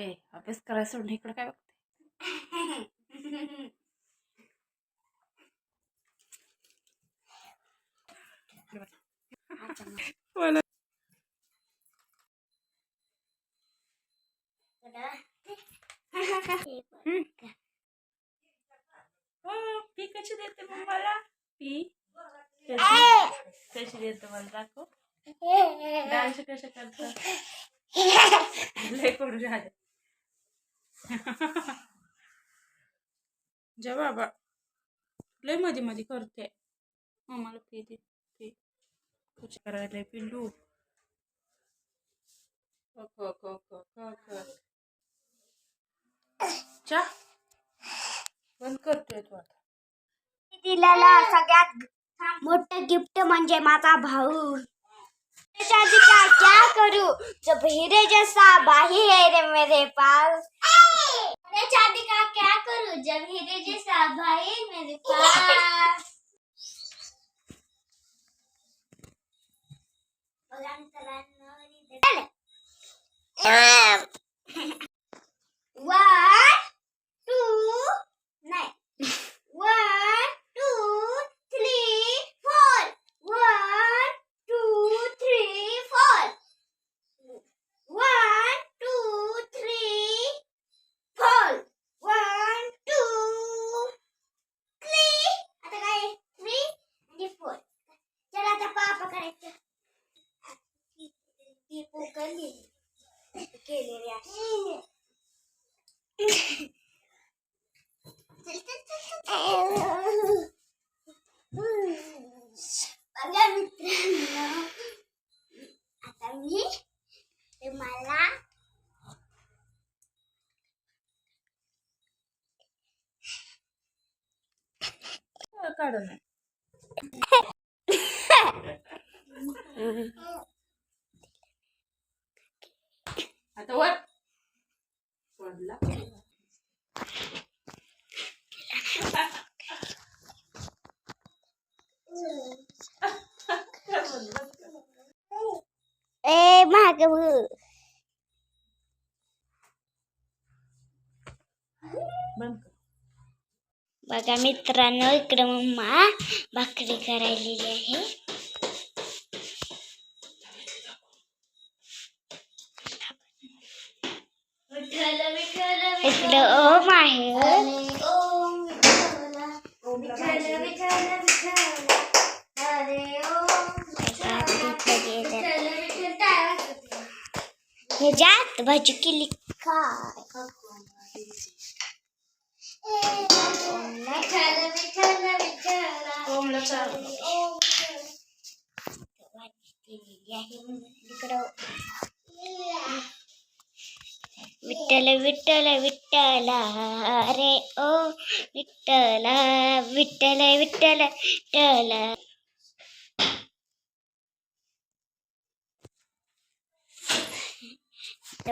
हे अभ्यास करायला सोडून इकडं काय बघते? मला हो पी कशी देते मग मला? पी? कशी? देते मला दाखव? डान्स कसे करतात? लय करू झाले जा बाबा लय मध्ये मध्ये करते. कुछ करायला पिल्लू चा. बंद तू सगळ्यात गिफ्ट म्हणजे भाऊ. क्या करू? जब हीरे जैसा भाई है रे मेरे पास. चांदी का क्या करूँ? जब हीरे जैसा भाई मेरे पास. केलेली आहे. बघा मित्रांनो आता मी तुम्हाला काढून आता वर. पडला ए बघा मित्रांनो इकडे मम्मा भाकरी करायलेली आहे. इकडं ओम आहे ह्याच्यात भाजी केली काय விட்டல விட்டல விட்டலா ரே ஓ விட்டலா விட்டல விட்டல விட்டல.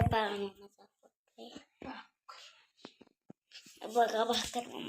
பாருங்க பாக்க பாக்கிறோம்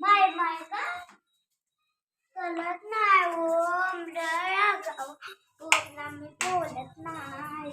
बाहेर बाहेर का? कळत नाही ओम पूर्ण मी बोलत नाही.